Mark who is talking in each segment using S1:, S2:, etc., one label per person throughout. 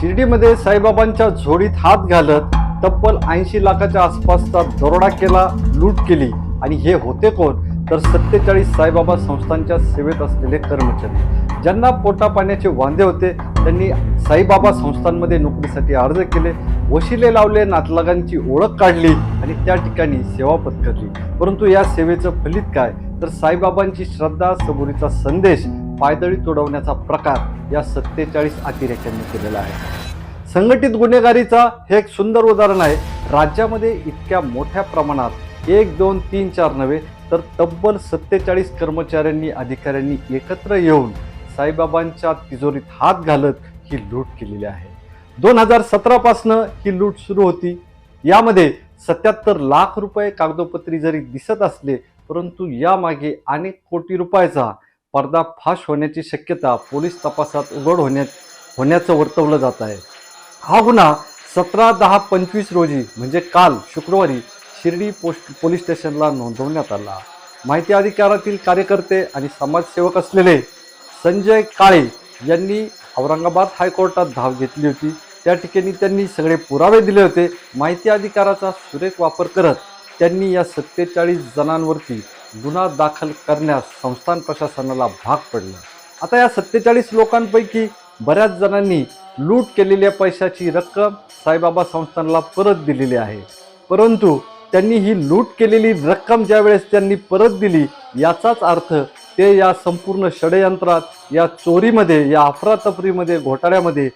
S1: शिर्डीमध्ये साईबाबांच्या झोडीत हात घालत तब्बल ऐंशी लाखाच्या आसपासचा दरोडा केला लूट केली. आणि हे होते कोण? तर सत्तेचाळीस साईबाबा संस्थांच्या सेवेत असलेले कर्मचारी. ज्यांना पोटापाण्याचे वांदे होते त्यांनी साईबाबा संस्थांमध्ये नोकरीसाठी अर्ज केले वशिले लावले नातलगांची ओळख काढली आणि त्या ठिकाणी सेवा पत्करली. परंतु या सेवेचं फलित काय? तर साईबाबांची श्रद्धा सबुरीचा संदेश पायदळी तोडवण्याचा प्रकार या सत्तेचाळीस अतिरेक्यांनी केलेला आहे. संघटित गुन्हेगारीचा हे एक सुंदर उदाहरण आहे. राज्यामध्ये इतक्या मोठ्या प्रमाणात एक दोन तीन चार नव्हे तर तब्बल सत्तेचाळीस कर्मचाऱ्यांनी अधिकाऱ्यांनी एकत्र येऊन साईबाबांच्या तिजोरीत हात घालत ही लूट केलेली आहे. दोन हजार सतरापासनं ही लूट सुरू होती. यामध्ये सत्याहत्तर लाख रुपये कागदोपत्री जरी दिसत असले परंतु यामागे अनेक कोटी रुपयाचा पर्दाफाश होण्याची शक्यता पोलीस तपासात उघड होण्या होण्याचं वर्तवलं जात आहे. हा गुन्हा सतरा दहा पंचवीस रोजी म्हणजे काल शुक्रवारी शिर्डी पोस्ट पोलीस स्टेशनला नोंदवण्यात आला. माहिती अधिकारातील कार्यकर्ते आणि समाजसेवक असलेले संजय काळे यांनी औरंगाबाद हायकोर्टात धाव घेतली होती. त्या ठिकाणी त्यांनी सगळे पुरावे दिले होते. माहिती अधिकाराचा सुरेख वापर करत त्यांनी या सत्तेचाळीस जणांवरती गुन्हा दाखल करण्यास संस्थान प्रशासनाला भाग पडलं. आता या सत्तेचाळीस लोकांपैकी बऱ्याच जणांनी लूट केलेल्या पैशाची रक्कम साईबाबा संस्थानला परत दिलेली आहे. परंतु त्यांनी ही लूट केलेली रक्कम ज्यावेळेस त्यांनी परत दिली याचाच अर्थ ते या संपूर्ण षडयंत्रात या चोरीमध्ये या अफरातफरीमध्ये घोटाळ्यामध्ये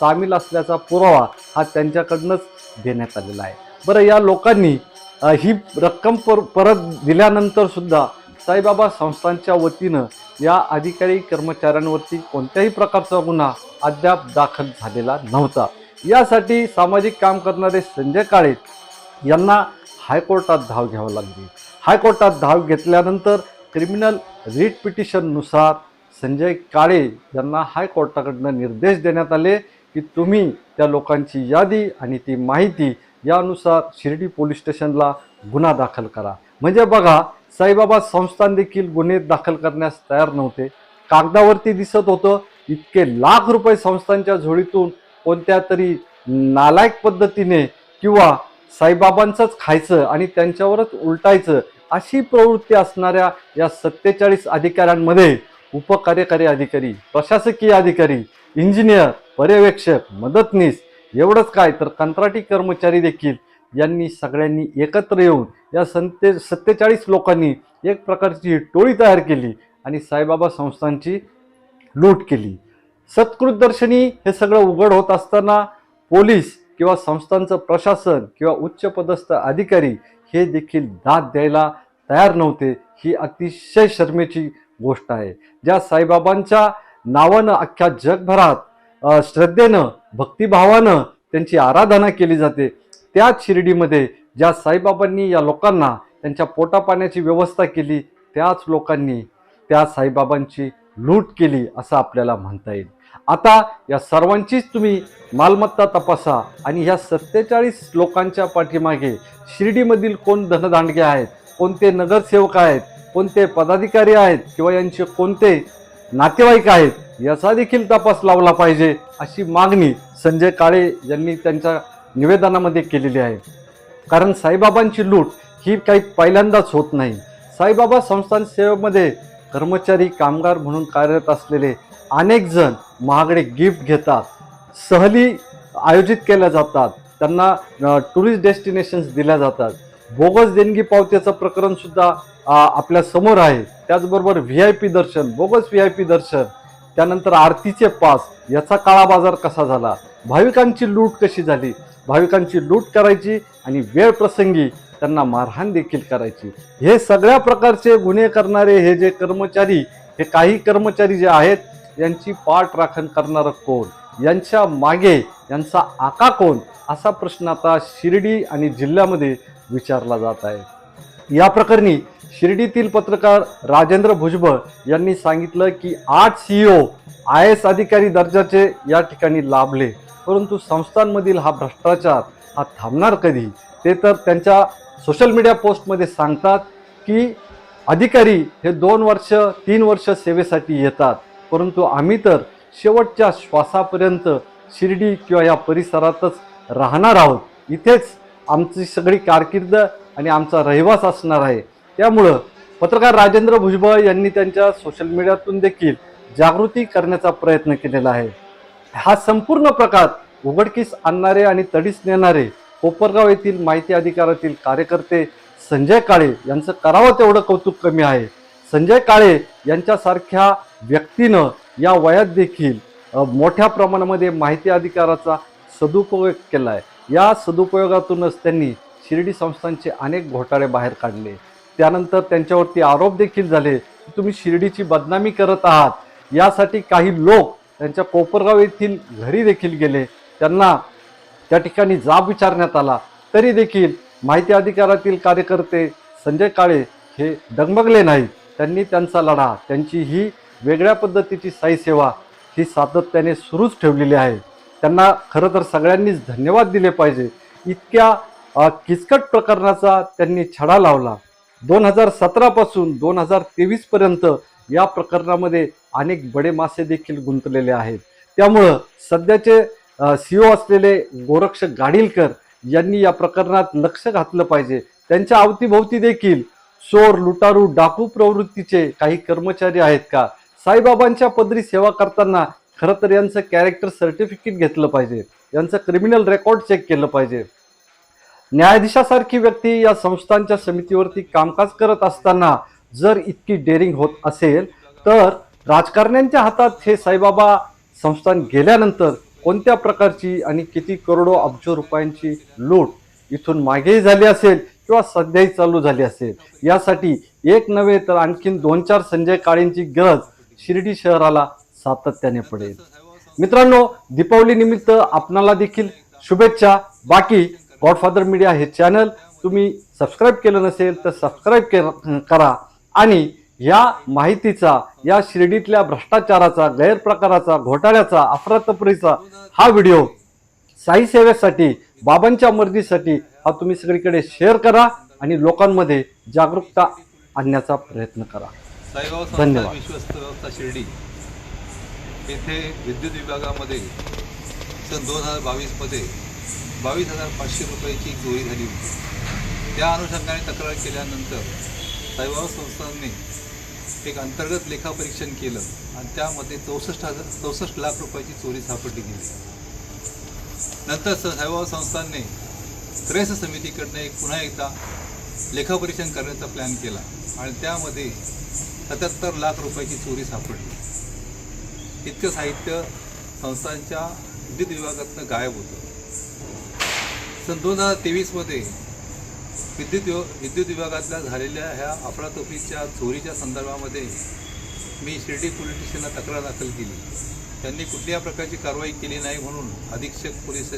S1: सामील असल्याचा पुरावा हा त्यांच्याकडनंच देण्यात आलेला आहे. बरं या लोकांनी ही रक्कम पर परत दिल्यानंतर सुद्धा साईबाबा संस्थांच्या वतीनं या अधिकारी कर्मचाऱ्यांवरती कोणत्याही प्रकारचा गुन्हा अद्याप दाखल झालेला नव्हता. यासाठी सामाजिक काम करणारे संजय काळे यांना हायकोर्टात धाव घ्यावी लागली. हायकोर्टात धाव घेतल्यानंतर क्रिमिनल रिट पिटिशननुसार संजय काळे यांना हायकोर्टाकडनं निर्देश देण्यात आले की तुम्ही त्या लोकांची यादी आणि ती माहिती यानुसार शिर्डी पोलीस स्टेशनला गुन्हा दाखल करा. म्हणजे बघा साईबाबा संस्थान देखील गुन्हे दाखल करण्यास तयार नव्हते. कागदावरती दिसत होतं इतके लाख रुपये संस्थांच्या झोळीतून कोणत्या तरी नालायक पद्धतीने किंवा साईबाबांचंच खायचं आणि त्यांच्यावरच उलटायचं अशी प्रवृत्ती असणाऱ्या या सत्तेचाळीस अधिकाऱ्यांमध्ये उपकार्यकारी अधिकारी प्रशासकीय अधिकारी इंजिनियर पर्यवेक्षक मदतनीस एवढंच काय? तर कंत्राटी कर्मचारी देखील यांनी सगळ्यांनी एकत्र येऊन या संते सत्तेचाळीस लोकांनी एक प्रकारची टोळी तयार केली आणि साईबाबा संस्थांची लूट केली. सत्कृतदर्शनी हे सगळं उघड होत असताना पोलीस किंवा संस्थांचं प्रशासन किंवा उच्चपदस्थ अधिकारी हे देखील दाद द्यायला तयार नव्हते. ही अतिशय शर्मेची गोष्ट आहे. ज्या साईबाबांच्या नावानं अख्ख्या जगभरात श्रद्धेनं भक्तिभावानं त्यांची आराधना केली जाते. त्याच शिर्डीमध्ये ज्या साईबाबांनी या लोकांना त्यांच्या पोटापाण्याची व्यवस्था केली त्याच लोकांनी त्या साईबाबांची लूट केली असं आपल्याला म्हणता येईल. आता या सर्वांचीच तुम्ही मालमत्ता तपासा आणि ह्या सत्तेचाळीस लोकांच्या पाठीमागे शिर्डीमधील कोण धनदांडगे आहेत कोणते नगरसेवक आहेत कोणते पदाधिकारी आहेत किंवा यांचे कोणते नातेवाईक आहेत याचा देखील तपास लावला पाहिजे अशी मागणी संजय काळे यांनी त्यांच्या निवेदनामध्ये केलेली आहे. कारण साईबाबांची लूट ही काही पहिल्यांदाच होत नाही. साईबाबा संस्थान सेवेमध्ये कर्मचारी कामगार म्हणून कार्यरत असलेले अनेक जण महागडे गिफ्ट घेतात सहली आयोजित केल्या जातात त्यांना टुरिस्ट डेस्टिनेशन्स दिल्या जातात. बोगस देणगी पावत्याचं प्रकरणसुद्धा आपल्यासमोर आहे. त्याचबरोबर व्ही आय पी दर्शन बोगस व्ही आय पी दर्शन. त्यानंतर आरतीचे पास याचा काळा बाजार कसा झाला? भाविकांची लूट कशी झाली? भाविकांची लूट करायची आणि वेळ प्रसंगी त्यांना मारहाण देखील करायची. हे सगळ्या प्रकारचे गुन्हे करणारे हे जे कर्मचारी हे काही कर्मचारी जे आहेत यांची पाठ राखण करणारं कोण? यांच्या मागे यांचा आका कोण? असा प्रश्न आता शिर्डी आणि जिल्ह्यामध्ये विचारला जात आहे. या प्रकरणी शिर्डीतील पत्रकार राजेंद्र भुजबळ यांनी सांगितलं की आठ सीईओ आय एस अधिकारी दर्जाचे या ठिकाणी लाभले. परंतु संस्थांमधील हा भ्रष्टाचार हा थांबणार कधी? ते तर त्यांच्या सोशल मीडिया पोस्टमध्ये सांगतात की अधिकारी हे दोन वर्ष तीन वर्ष सेवेसाठी येतात. परंतु आम्ही तर शेवटच्या श्वासापर्यंत शिर्डी किंवा या परिसरातच राहणार आहोत. इथेच आमची सगळी कारकिर्द आणि आमचा रहिवास असणार आहे. त्यामुळं पत्रकार राजेंद्र भुजबळ यांनी त्यांच्या सोशल मीडियातून देखील जागृती करण्याचा प्रयत्न केलेला आहे. हा संपूर्ण प्रकार उघडकीस आणणारे आणि तडीस नेणारे कोपरगाव येथील माहिती अधिकारातील कार्यकर्ते संजय काळे यांचं करावं तेवढं कौतुक कमी आहे. संजय काळे यांच्यासारख्या व्यक्तीनं या वयात देखील मोठ्या प्रमाणामध्ये माहिती अधिकाराचा सदुपयोग केला आहे या सदुपयोगातूनच त्यांनी शिर्डी संस्थांचे अनेक घोटाळे बाहेर काढले. त्यानंतर त्यांच्यावरती आरोप देखील झाले की तुम्ही शिर्डीची बदनामी करत आहात. यासाठी काही लोक त्यांच्या कोपरगाव येथील घरी देखील गेले. त्यांना त्या ठिकाणी जाब विचारण्यात आला. तरी देखील माहिती अधिकारातील कार्यकर्ते संजय काळे हे डगमगले नाहीत. त्यांनी त्यांचा लढा त्यांची ही वेगळ्या पद्धतीची साई सेवा ही सातत्याने सुरूच ठेवलेली आहे. त्यांना खरं तर सगळ्यांनीच धन्यवाद दिले पाहिजे. इतक्या किचकट प्रकरणाचा त्यांनी छडा लावला. दोन हजार सतरापासून दोन हजार तेवीसपर्यंत या प्रकरणामध्ये अनेक बडे मासे देखील गुंतलेले आहेत. त्यामुळं सध्याचे सी ओ असलेले गोरक्ष गाडीलकर यांनी या प्रकरणात लक्ष घातलं पाहिजे. त्यांच्या अवतीभोवती देखील चोर लुटारू डाकू प्रवृत्तीचे काही कर्मचारी आहेत का? साईबाबांच्या पदरी सेवा करताना खरं तर यांचं कॅरेक्टर सर्टिफिकेट घेतलं पाहिजे. यांचं क्रिमिनल रेकॉर्ड चेक केलं पाहिजे. न्यायाधीशासारखी व्यक्ती या संस्थांच्या समितीवरती कामकाज करत असताना जर इतकी डेअरिंग होत असेल तर राजकारण्यांच्या हातात हे साईबाबा संस्थान गेल्यानंतर कोणत्या प्रकारची आणि किती करोडो अब्ज रुपयांची लूट इथून मागेही झाली असेल किंवा सध्याही चालू झाली असेल? यासाठी एक नव्हे तर आणखीन दोन चार संजय काळेंची गरज शिर्डी शहराला सातत्याने पडेल. मित्रांनो दीपावली निमित्त आपणाला देखील शुभेच्छा. बाकी गॉडफादर मीडिया हे चॅनल. तुम्ही सबस्क्राईब केलं नसेल तर सबस्क्राईब करा. आणि या माहितीचा या शिर्डीतल्या भ्रष्टाचाराचा गैरप्रकाराचा घोटाळ्याचा अफरातफरीचा हा व्हिडिओ साई सेवेसाठी बाबांच्या मर्जीसाठी हा तुम्ही सगळीकडे शेअर करा आणि लोकांमध्ये जागरूकता आणण्याचा प्रयत्न करा. धन्यवाद.
S2: विश्वस्त व्यवस्था शिर्डी येथे विद्युत विभागामध्ये सन दोन हजार बावीसमध्ये बावीस हजार पाचशे रुपयाची चोरी झाली होती. त्या अनुषंगाने तक्रार केल्यानंतर साईबाबा संस्थांनी एक अंतर्गत लेखापरीक्षण केलं आणि त्यामध्ये चौसष्ट हजार चौसष्ट लाख रुपयाची चोरी सापडली गेली. नंतर साईबाबा संस्थांनी प्रेस समितीकडनं एक पुन्हा एकदा लेखापरीक्षण करण्याचा प्लॅन केला आणि त्यामध्ये सत्याहत्तर लाख रुपयाची चोरी सापडली. इतकं साहित्य संस्थांच्या विद्युत विभागातनं गायब होतं. सन दोन हजार तेवीसमध्ये विद्युत विद्युत विभागातल्या झालेल्या ह्या अफरातफरीच्या चोरीच्या संदर्भामध्ये मी शिर्डी पोलीस स्टेशनला तक्रार दाखल केली. त्यांनी कुठल्या प्रकारची कारवाई केली नाही म्हणून अधीक्षक पोलीस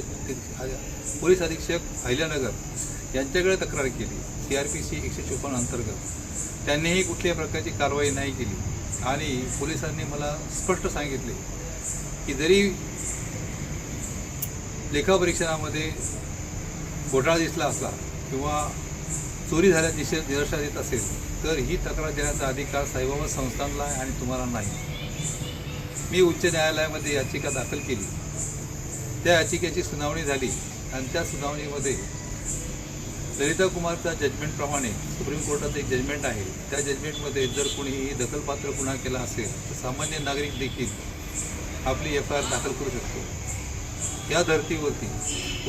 S2: पोलीस अधीक्षक अहिल्यानगर यांच्याकडे तक्रार केली. सी आर पी सी एकशे चोपन्न अंतर्गत. त्यांनीही कुठल्या प्रकारची कारवाई नाही केली. आणि पोलिसांनी मला स्पष्ट सांगितले की जरी लेखापरीक्षणामध्ये घोटाळा दिसला असला किंवा चोरी झाल्या दिशे निदर्शनात येत असेल तर ही तक्रार देण्याचा अधिकार साईबाबा संस्थांना आहे आणि तुम्हाला नाही. मी उच्च न्यायालयामध्ये याचिका दाखल केली. त्या याचिकेची सुनावणी झाली आणि त्या सुनावणीमध्ये ललिता कुमारच्या जजमेंटप्रमाणे सुप्रीम कोर्टाचं एक जजमेंट आहे. त्या जजमेंटमध्ये जर कोणीही दखलपात्र गुन्हा केला असेल तर सामान्य नागरिक देखील आपली एफ आय आर दाखल करू शकतो. या धर्तीवरती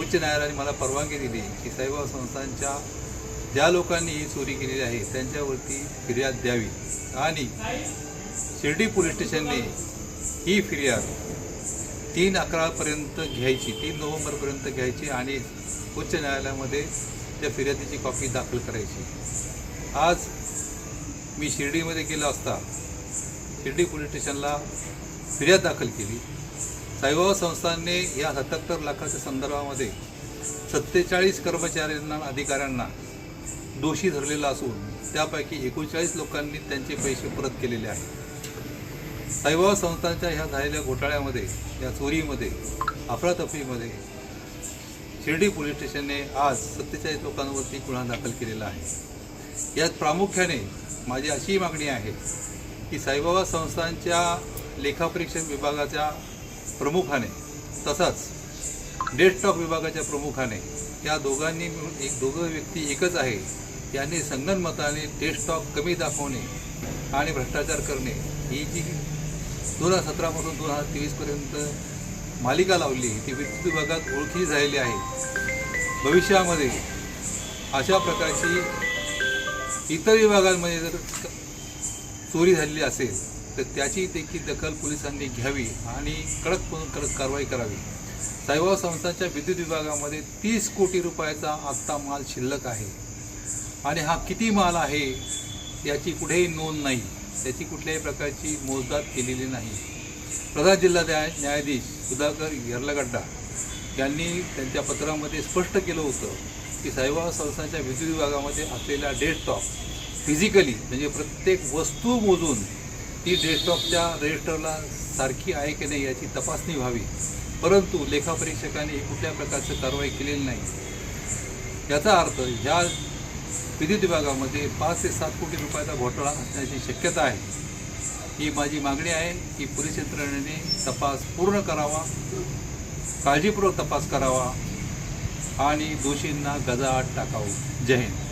S2: उच्च न्यायालयाने मला परवानगी दिली की साईबाबा संस्थांच्या ज्या लोकांनी ही चोरी केलेली आहे त्यांच्यावरती फिर्याद द्यावी. आणि शिर्डी पोलीस स्टेशनने ही फिर्याद तीन अकरापर्यंत घ्यायची तीन नोव्हेंबरपर्यंत घ्यायची आणि उच्च न्यायालयामध्ये त्या फिर्यादीची कॉपी दाखल करायची. आज मी शिर्डीमध्ये गेलो असता शिर्डी पोलीस स्टेशनला फिर्याद दाखल केली. साईबाबा संस्थांनी या सत्याहत्तर लाखाच्या संदर्भामध्ये सत्तेचाळीस कर्मचाऱ्यांना अधिकाऱ्यांना दोषी धरलेला असून त्यापैकी एकोणचाळीस लोकांनी त्यांचे पैसे परत केलेले आहेत. साईबाबा संस्थांच्या ह्या झालेल्या घोटाळ्यामध्ये या चोरीमध्ये अफरातफरीमध्ये शिर्डी पोलीस स्टेशनने आज सत्तेचाळीस लोकांवरती गुन्हा दाखल केलेला आहे. यात प्रामुख्याने माझी अशी मागणी आहे की साईबाबा संस्थांच्या लेखापरीक्षण विभागाच्या प्रमुखाने. तसाच डेस्कटॉप विभागाच्या प्रमुखाने त्या दोघांनी मिळून एक दोघं व्यक्ती एकच आहे. यांनी संगनमताने डेस्कटॉप कमी दाखवणे आणि भ्रष्टाचार करणे ही जी दोन हजार सतरापासून दोन हजार तेवीसपर्यंत मालिका लावली ती विद्युत विभागात ओळखी झालेली आहे. भविष्यामध्ये अशा प्रकारची इतर विभागांमध्ये जर चोरी झालेली असेल तर त्याची देखील दखल पोलिसांनी घ्यावी आणि कडक कडक कारवाई करावी. साईबाबा संस्थांच्या विद्युत विभागामध्ये तीस कोटी रुपयाचा आत्ता माल शिल्लक आहे. आणि हा किती माल आहे याची कुठेही नोंद नाही. त्याची कुठल्याही प्रकारची मोजदाद केलेली नाही. प्रधान जिल्हा न्याय न्यायाधीश सुधाकर यर्लगड्डा यांनी त्यांच्या पत्रामध्ये स्पष्ट केलं होतं की साईबाबा संस्थांच्या विद्युत विभागामध्ये असलेला डेस्कटॉप फिजिकली म्हणजे प्रत्येक वस्तू मोजून ती डेस्कटॉपच्या रजिस्टरला सारखी आहे की नाही याची तपासणी व्हावी. परंतु लेखापरीक्षकाने कुठल्या प्रकारचं कारवाई केलेली नाही. याचा अर्थ ह्या विद्युत विभागामध्ये पाच ते सात कोटी रुपयाचा घोटाळा असण्याची शक्यता आहे. ही माझी मागणी आहे की पोलीस यंत्रणेने तपास पूर्ण करावा काळजीपूर्वक तपास करावा आणि दोषींना गजाआड टाकावं. जय हिंद.